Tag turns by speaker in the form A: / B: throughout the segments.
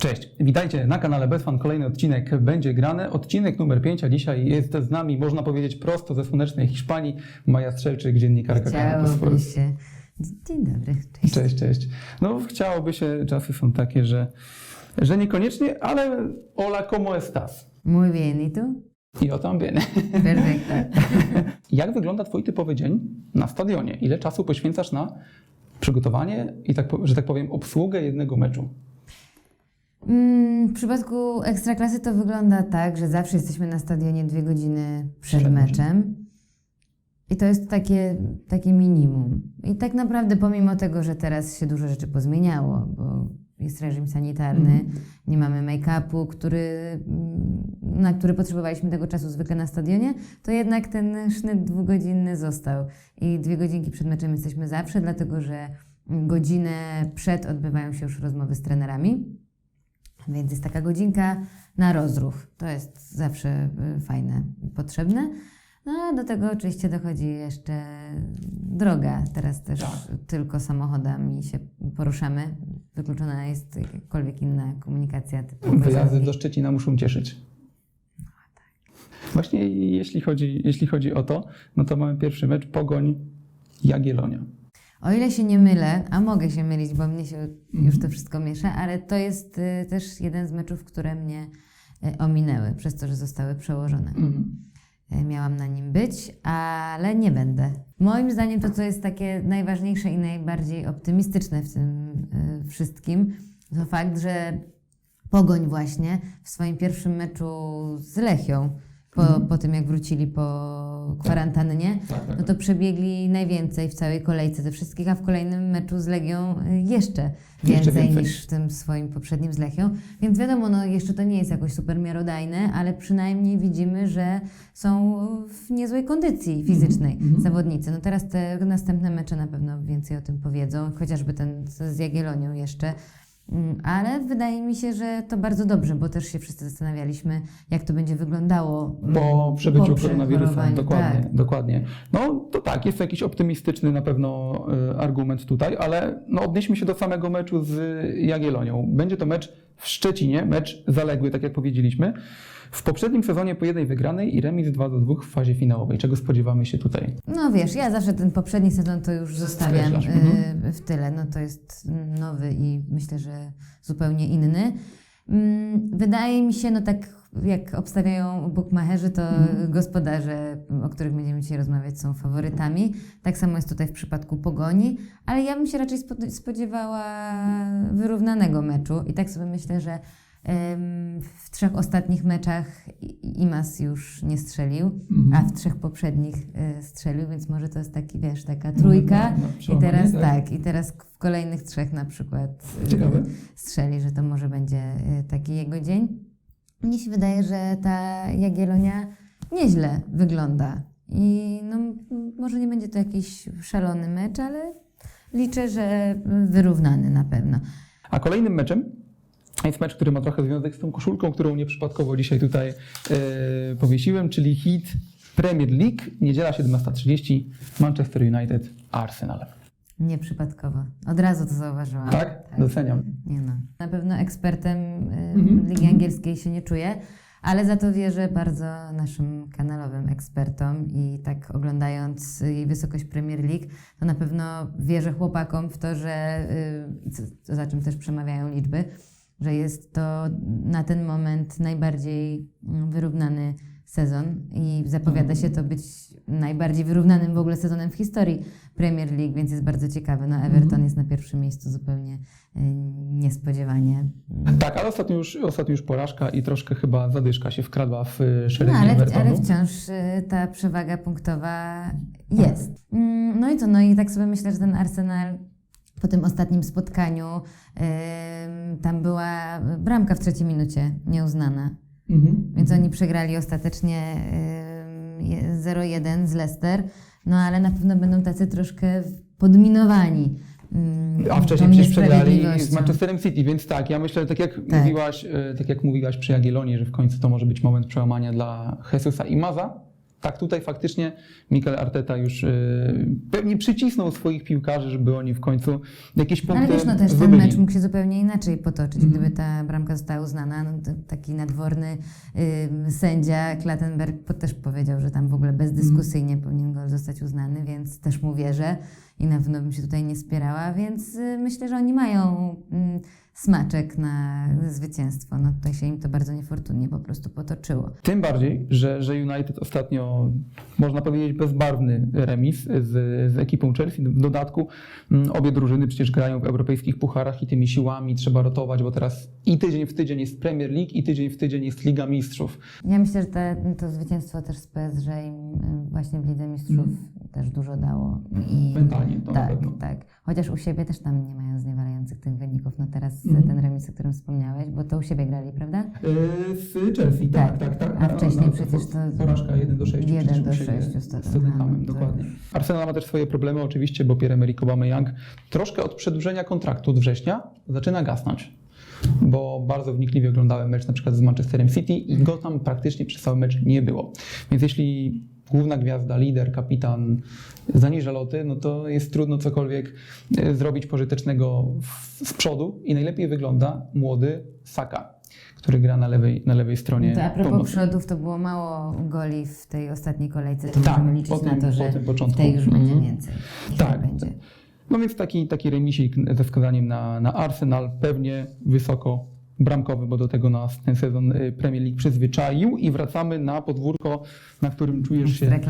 A: Cześć, witajcie na kanale Bezfan. Kolejny odcinek będzie grany. Odcinek numer 5, a dzisiaj jest z nami, można powiedzieć, prosto ze słonecznej Hiszpanii, Maja Strzelczyk, dziennikarka kanału
B: się. Dzień dobry, cześć.
A: Cześć, cześć. No chciałoby się, czasy są takie, że, że niekoniecznie, ale hola, como estás?
B: Muy bien, ¿y tú?
A: I o tam bien.
B: Perfecto.
A: Jak wygląda twój typowy dzień na stadionie? Ile czasu poświęcasz na przygotowanie i, tak, że tak powiem, obsługę jednego meczu?
B: Mm, W przypadku ekstraklasy to wygląda tak, że zawsze jesteśmy na stadionie dwie godziny przed,
A: Przed meczem.
B: I to jest takie, takie minimum. I tak naprawdę, pomimo tego, że teraz się dużo rzeczy pozmieniało, bo jest reżim sanitarny,
A: Mhm.
B: nie mamy make-upu, który, mm, na który potrzebowaliśmy tego czasu zwykle na stadionie, to jednak ten sznyt dwugodzinny został. I dwie godzinki przed meczem jesteśmy zawsze, dlatego że mm, godzinę przed odbywają się już rozmowy z trenerami. Więc jest taka godzinka na rozruch. To jest zawsze y, fajne i potrzebne. No a do tego oczywiście dochodzi jeszcze droga. Teraz też
A: Tak.
B: tylko samochodami się poruszamy. Wykluczona jest jakakolwiek inna komunikacja typu
A: Wyjazdy do Szczecina muszą cieszyć. Właśnie jeśli chodzi, jeśli chodzi o to, no to mamy pierwszy mecz Pogoń Jagielonia.
B: O ile się nie mylę, a mogę się mylić, bo mnie się już
A: Mhm.
B: to wszystko miesza, ale to jest y, też jeden z meczów, które mnie y, ominęły przez to, że zostały przełożone. E, miałam na nim być, ale nie będę. Moim zdaniem to, co jest takie najważniejsze i najbardziej optymistyczne w tym y, wszystkim, to fakt, że Pogoń właśnie w swoim pierwszym meczu z Lechią, po,
A: Mhm.
B: po tym jak wrócili po kwarantannie,
A: Tak, tak.
B: no to przebiegli najwięcej w całej kolejce ze wszystkich, a w kolejnym meczu z Legią y, jeszcze więcej,
A: więcej.
B: niż w tym swoim poprzednim z Lechią. Więc wiadomo, no jeszcze to nie jest jakoś super miarodajne, ale przynajmniej widzimy, że są w niezłej kondycji fizycznej
A: mhm.
B: zawodnicy. No teraz te następne mecze na pewno więcej o tym powiedzą, chociażby ten z Jagiellonią jeszcze. Mm, Ale wydaje mi się, że to bardzo dobrze, bo też się wszyscy zastanawialiśmy, jak to będzie wyglądało
A: Po przebyciu
B: po
A: koronawirusa, dokładnie,
B: tak.
A: dokładnie. No to tak, jest to jakiś optymistyczny na pewno y, argument tutaj, ale no, odnieśmy się do samego meczu z Jagiellonią. Będzie to mecz w Szczecinie, mecz zaległy, tak jak powiedzieliśmy. W poprzednim sezonie po jednej wygranej i remis 2 do 2 w fazie finałowej. Czego spodziewamy się tutaj?
B: No wiesz, ja zawsze ten poprzedni sezon to już zostawiam y,
A: mhm.
B: w tyle. No to jest nowy i myślę, że zupełnie inny. Mm, Wydaje mi się, no tak jak obstawiają bukmacherzy, to
A: Mhm.
B: gospodarze, o których będziemy dzisiaj rozmawiać, są faworytami. Tak samo jest tutaj w przypadku Pogoni, ale ja bym się raczej spod- spodziewała wyrównanego meczu i tak sobie myślę, że w trzech ostatnich meczach Imas już nie strzelił,
A: Mhm.
B: a w trzech poprzednich e, strzelił, więc może to jest taki, wiesz, taka trójka.
A: No, no,
B: I teraz
A: tak.
B: tak, i teraz w kolejnych trzech na przykład e, strzeli, że to może będzie e, taki jego dzień. Mnie się wydaje, że ta Jagielonia nieźle wygląda. I no, może nie będzie to jakiś szalony mecz, ale liczę, że wyrównany na pewno.
A: A kolejnym meczem jest mecz, który ma trochę związek z tą koszulką, którą nieprzypadkowo dzisiaj tutaj e, powiesiłem, czyli hit Premier League, niedziela 17.30, Manchester United, Arsenal.
B: Nieprzypadkowo. Od razu to zauważyłam.
A: Tak? Doceniam.
B: Nie no. Na pewno ekspertem y,
A: Mhm.
B: Ligi Angielskiej się nie czuję, ale za to wierzę bardzo naszym kanalowym ekspertom i tak oglądając jej wysokość Premier League, to na pewno wierzę chłopakom w to, że y, za czym też przemawiają liczby, że jest to na ten moment najbardziej mm, wyrównany sezon i zapowiada się to być najbardziej wyrównanym w ogóle sezonem w historii Premier League, więc jest bardzo ciekawy. No Everton
A: Mhm.
B: jest na pierwszym miejscu zupełnie y, niespodziewanie.
A: Tak, ale ostatnio już, ostatnio już porażka i troszkę chyba zadyszka się wkradła w e,
B: No,
A: szeregi
B: ale,
A: Evertonu.
B: ale wciąż y, ta przewaga punktowa jest. Mm, No i co, no i tak sobie myślę, że ten Arsenal po tym ostatnim spotkaniu, ym, tam była bramka w trzeciej minucie nieuznana.
A: Mhm.
B: Więc oni przegrali ostatecznie je- 0-1 z Leicester, no ale na pewno będą tacy troszkę podminowani.
A: A wcześniej przecież przegrali z. Manchesterem City, więc tak, ja myślę, tak jak,
B: Tak.
A: Mówiłaś, e, tak jak mówiłaś przy Jagiellonii, że w końcu to może być moment przełamania dla Jesusa i Maza, Tak, tutaj faktycznie Mikel Arteta już y, pewnie przycisnął swoich piłkarzy, żeby oni w końcu jakieś punkty
B: Ale wiesz, no też ten
A: zdobyli.
B: mecz mógł się zupełnie inaczej potoczyć,
A: Mhm.
B: gdyby ta bramka została uznana. No, taki nadworny y, sędzia Klattenberg też powiedział, że tam w ogóle bezdyskusyjnie
A: Mhm.
B: powinien gol zostać uznany, więc też mu wierzę i na pewno bym się tutaj nie spierała, więc y, myślę, że oni mają mm, smaczek na zwycięstwo. No tutaj się im to bardzo niefortunnie po prostu potoczyło.
A: Tym bardziej, że, że United ostatnio, można powiedzieć, bezbarwny remis z, z ekipą Chelsea. W dodatku mm, obie drużyny przecież grają w europejskich pucharach i tymi siłami trzeba rotować, bo teraz i tydzień w tydzień jest Premier League i tydzień w tydzień jest Liga Mistrzów.
B: Ja myślę, że te, to zwycięstwo też z PSG im y, właśnie w Lidze Mistrzów też dużo dało. I
A: Mentalnie to
B: tak, tak. Chociaż u siebie też tam nie mają zniewalających tych wyników. No teraz
A: Mhm.
B: ten remis, o którym wspomniałeś, bo to u siebie grali, prawda?
A: Z Chelsea,
B: tak, tak, tak. A wcześniej przecież to
A: Porażka 1 do 6.
B: 1
A: przecież
B: do
A: u siebie
B: 6 z Tottenhamem, to
A: dokładnie. Arsenal ma też swoje problemy oczywiście, bo Pierre-Emerick Aubameyang troszkę od przedłużenia kontraktu od września zaczyna gasnąć. Bo bardzo wnikliwie oglądałem mecz na przykład z Manchesterem City i go tam praktycznie przez cały mecz nie było. Więc jeśli główna gwiazda, lider, kapitan zaniża loty, no to jest trudno cokolwiek e, zrobić pożytecznego z przodu i najlepiej wygląda młody Saka, który gra na lewej, na lewej stronie
B: To a propos
A: pomocy.
B: przodów, to było mało goli w tej ostatniej kolejce. To
A: Tak,
B: możemy liczyć
A: po tym-
B: na to,
A: po
B: że
A: tym
B: w
A: początku.
B: tej już będzie
A: Mhm.
B: więcej.
A: Tak.
B: będzie.
A: No więc taki, taki remisik ze wskazaniem na, na Arsenal, pewnie wysoko bramkowy, bo do tego nas ten sezon y, Premier League przyzwyczaił i wracamy na podwórko, na którym czujesz się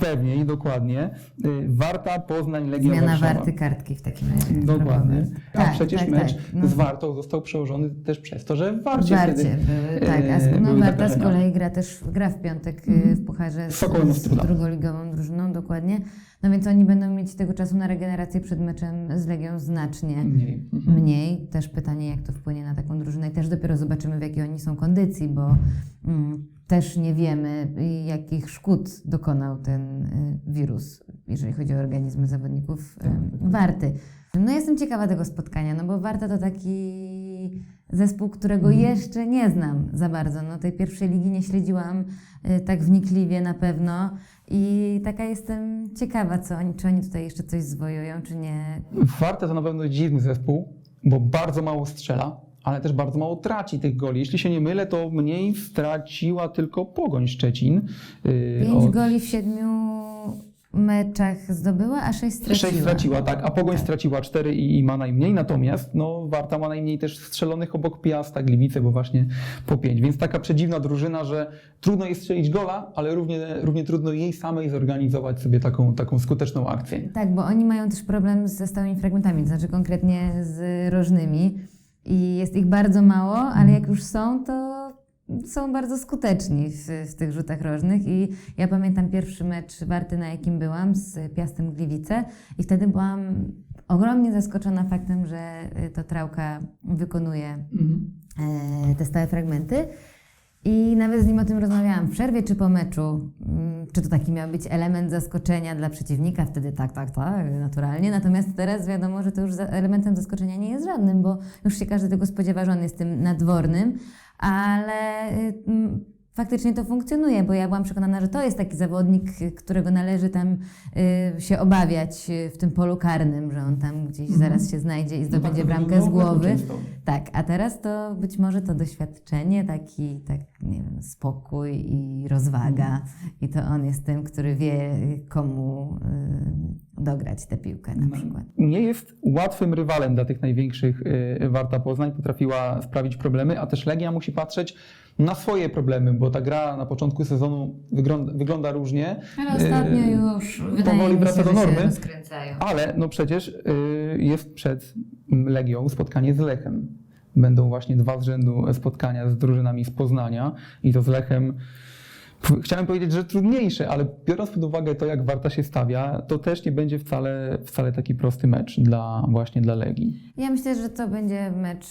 A: pewnie i dokładnie. Y, Warta, Poznań, Legia
B: Zmiana
A: Warszawa.
B: warty kartki w takim razie.
A: Dokładnie. A
B: Tak,
A: przecież
B: tak,
A: mecz
B: tak. No.
A: z Wartą został przełożony też przez to, że
B: w
A: Warcie,
B: Warcie
A: wtedy
B: były, tak, a no, Warta z kolei gra też gra w piątek y, w Pucharze z, z
A: Ostruda.
B: drugoligową drużyną, dokładnie. No więc oni będą mieć tego czasu na regenerację przed meczem z Legią znacznie
A: Mniej. Mhm.
B: mniej. Też pytanie, jak to wpłynie na taką drużynę i też dopiero zobaczymy, w jakiej oni są kondycji, bo mm, też nie wiemy, jakich szkód dokonał ten y, wirus, jeżeli chodzi o organizmy zawodników y, Warty. No jestem ciekawa tego spotkania, no bo Warta to taki zespół, którego jeszcze nie znam za bardzo. No tej pierwszej ligi nie śledziłam y, tak wnikliwie na pewno i taka jestem ciekawa, co oni, czy oni tutaj jeszcze coś zwojują, czy nie.
A: Warta to na pewno dziwny zespół, bo bardzo mało strzela, ale też bardzo mało traci tych goli. Jeśli się nie mylę, to mniej straciła tylko Pogoń Szczecin. Yy,
B: Pięć
A: od-
B: goli w siedmiu meczach zdobyła, a sześć straciła.
A: Sześć straciła, tak, a Pogoń straciła cztery i, i ma najmniej, natomiast no, Warta ma najmniej też strzelonych obok Piasta, Gliwice, bo właśnie po pięć, więc taka przedziwna drużyna, że trudno jest strzelić gola, ale równie, równie trudno jej samej zorganizować sobie taką, taką skuteczną akcję.
B: Tak, bo oni mają też problem ze stałymi fragmentami, to znaczy konkretnie z rożnymi i jest ich bardzo mało, ale jak już są, to są bardzo skuteczni w, w tych rzutach rożnych i ja pamiętam pierwszy mecz Warty, na jakim byłam z Piastem Gliwice i wtedy byłam ogromnie zaskoczona faktem, że y, to Trałka wykonuje e, te stałe fragmenty. I nawet z nim o tym rozmawiałam w przerwie czy po meczu. Czy to taki miał być element zaskoczenia dla przeciwnika? Wtedy tak, tak, tak, naturalnie. Natomiast teraz wiadomo, że to już elementem zaskoczenia nie jest żadnym, bo już się każdy tego spodziewa, że on jest tym nadwornym, ale y, faktycznie to funkcjonuje, bo ja byłam przekonana, że to jest taki zawodnik, którego należy tam y, się obawiać y, w tym polu karnym, że on tam gdzieś zaraz się znajdzie i zdobędzie
A: tak to
B: bramkę z głowy. Tak, a teraz to być może to doświadczenie, taki, tak, nie wiem, spokój i rozwaga. I to on jest tym, który wie, komu y, dograć tę piłkę na przykład.
A: Nie jest łatwym rywalem dla tych największych y, Warta Poznań, potrafiła sprawić problemy, a też Legia musi patrzeć na swoje problemy, bo ta gra na początku sezonu wygląda, wygląda różnie.
B: Ale ostatnio
A: Y,
B: już
A: powoli
B: wydaje mi się,
A: wraca do
B: że się
A: normy. Ale no przecież y, jest przed Legią spotkanie z Lechem. Będą właśnie dwa z rzędu spotkania z drużynami z Poznania i to z Lechem. Chciałem powiedzieć, że trudniejsze, ale biorąc pod uwagę to, jak Warta się stawia, to też nie będzie wcale, wcale taki prosty mecz dla, właśnie dla Legii.
B: Ja myślę, że to będzie mecz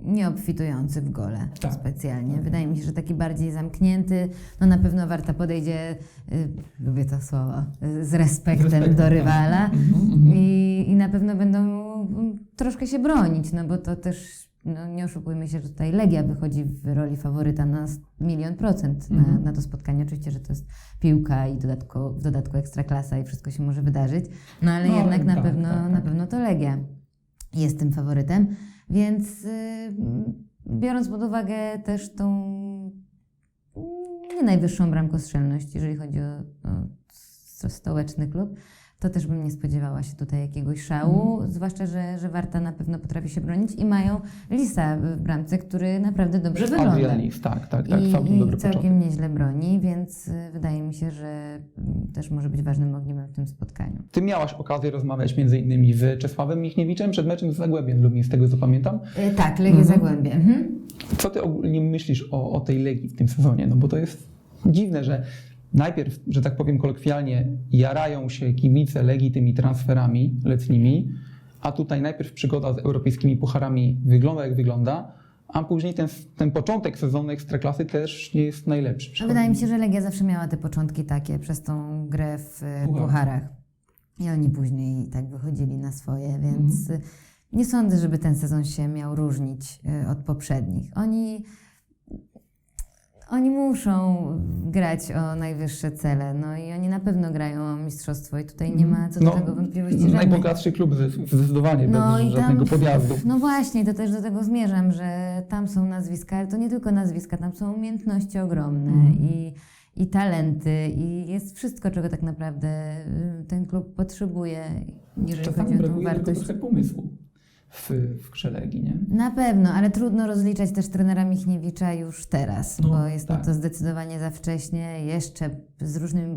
B: mm, nieobfitujący w gole
A: Tak.
B: specjalnie. Wydaje mi się, że taki bardziej zamknięty. No na pewno Warta podejdzie, y, lubię to słowo, y, z respektem, do
A: tak.
B: rywala
A: Mhm, mhm.
B: I, i na pewno będą mm, troszkę się bronić, no bo to też no, nie oszukujmy się, że tutaj Legia wychodzi w roli faworyta na milion procent na,
A: Mhm.
B: na to spotkanie. Oczywiście, że to jest piłka i dodatko, w dodatku ekstraklasa i wszystko się może wydarzyć, no ale
A: No,
B: jednak na,
A: tak,
B: pewno,
A: tak, tak.
B: na pewno to Legia jest tym faworytem, więc y, biorąc pod uwagę też tą nie najwyższą bramkostrzelność, jeżeli chodzi o, o stołeczny klub, to też bym nie spodziewała się tutaj jakiegoś szału,
A: Mhm.
B: zwłaszcza, że, że Warta na pewno potrafi się bronić i mają Lisa w bramce, który naprawdę dobrze wygląda.
A: Adrian Lis, tak, tak, tak,
B: I,
A: całkiem dobry
B: całkiem
A: początek.
B: nieźle broni, więc y, wydaje mi się, że mm, też może być ważnym ogniwem w tym spotkaniu.
A: Ty miałaś okazję rozmawiać między innymi z Czesławem Michniewiczem przed meczem z Zagłębiem Lubin, z tego co pamiętam.
B: Y, tak, Legia
A: Mhm.
B: Zagłębie. Mhm.
A: Co ty ogólnie myślisz o, o tej Legii w tym sezonie? No bo to jest dziwne, że najpierw, że tak powiem kolokwialnie, jarają się kibice Legii tymi transferami letnimi, a tutaj najpierw przygoda z europejskimi pucharami wygląda jak wygląda, a później ten, ten początek sezonu Ekstraklasy też nie jest najlepszy.
B: Wydaje mi się, że Legia zawsze miała te początki takie przez tą grę w y,
A: Pucharach.
B: pucharach. I oni później tak wychodzili na swoje, więc y, nie sądzę, żeby ten sezon się miał różnić y, od poprzednich. Oni, oni muszą grać o najwyższe cele, no i oni na pewno grają o mistrzostwo i tutaj nie ma co do tego wątpliwości żadnej.
A: Najbogatszy klub zdecydowanie,
B: No
A: bez
B: i tam-
A: żadnego podjazdu.
B: No właśnie, to też do tego zmierzam, że tam są nazwiska, ale to nie tylko nazwiska, tam są umiejętności ogromne
A: Mhm.
B: i, i talenty i jest wszystko, czego tak naprawdę y, ten klub potrzebuje, jeżeli
A: Czasami
B: chodzi o tą
A: brakuje tylko
B: wartość.
A: trochę pomysłu w, w grze Legii, nie?
B: Na pewno, ale trudno rozliczać też trenera Michniewicza już teraz,
A: No,
B: bo jest
A: tak.
B: to zdecydowanie za wcześnie. Jeszcze z różnymi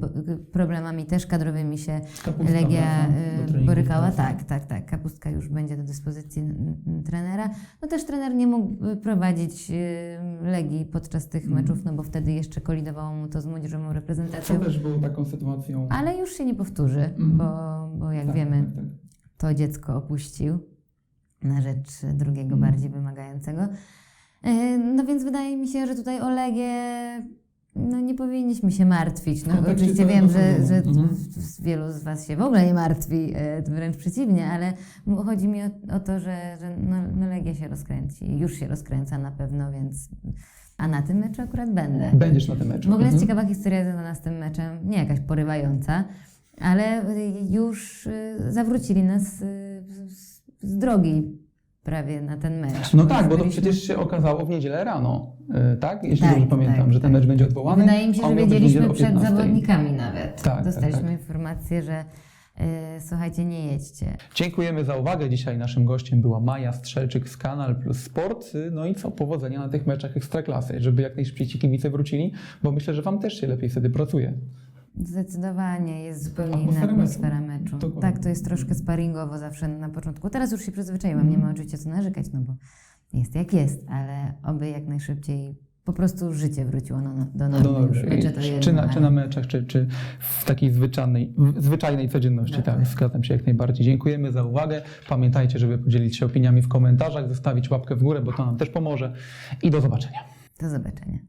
B: problemami też kadrowymi się
A: Kapustka
B: Legia
A: wraca do
B: y, borykała.
A: wraca.
B: Tak, tak, tak. Kapustka już będzie do dyspozycji mm, mm, trenera. No też trener nie mógł y, prowadzić y, Legii podczas tych
A: Mhm.
B: meczów, no bo wtedy jeszcze kolidowało mu to z młodzieżową reprezentacją.
A: też było taką sytuacją.
B: Ale już się nie powtórzy,
A: Mhm.
B: bo, bo jak
A: Tak,
B: wiemy,
A: tak, tak.
B: to dziecko opuścił na rzecz drugiego,
A: Mhm.
B: bardziej wymagającego. E, No więc wydaje mi się, że tutaj o Legię no nie powinniśmy się martwić. No,
A: W kontekście
B: oczywiście wiem, że, że
A: Mhm.
B: wielu z Was się w ogóle nie martwi, e, wręcz przeciwnie, ale chodzi mi o, o to, że, że no, no Legia się rozkręci. Już się rozkręca na pewno, więc... A na tym meczu akurat będę.
A: Będziesz na tym meczu.
B: W ogóle jest
A: Mhm.
B: ciekawa historia związana z tym meczem, nie jakaś porywająca, ale już y, zawrócili nas z, z drogi prawie na ten mecz.
A: No tak, bo to przecież się okazało w niedzielę rano, e, tak? Jeśli
B: Tak,
A: dobrze pamiętam,
B: tak,
A: że ten
B: tak.
A: mecz będzie odwołany.
B: Wydaje mi się, że wiedzieliśmy przed
A: 15.
B: zawodnikami nawet.
A: Tak, tak,
B: Dostaliśmy
A: tak.
B: informację, że y, słuchajcie, nie jedźcie.
A: Dziękujemy za uwagę. Dzisiaj naszym gościem była Maja Strzelczyk z Kanal Plus Sport. No i co, powodzenia na tych meczach Ekstraklasy, żeby jak najszybciej ci kibice wrócili, bo myślę, że wam też się lepiej wtedy pracuje.
B: Zdecydowanie jest zupełnie inna
A: Atmosfera
B: atmosfera meczu.
A: Dokładnie.
B: Tak, to jest troszkę sparingowo zawsze na początku. Teraz już się przyzwyczaiłam, nie ma oczywiście co narzekać, no bo jest jak jest, ale oby jak najszybciej po prostu życie wróciło no, no, do normy.
A: No
B: już
A: dobrze.
B: mecze to jedno,
A: czy, na,
B: ale-
A: czy na meczach, czy, czy w takiej zwyczajnej, w zwyczajnej codzienności. Tak,
B: Dokładnie.
A: zgadzam się jak najbardziej. Dziękujemy za uwagę. Pamiętajcie, żeby podzielić się opiniami w komentarzach, zostawić łapkę w górę, bo to nam też pomoże. I do zobaczenia.
B: Do zobaczenia.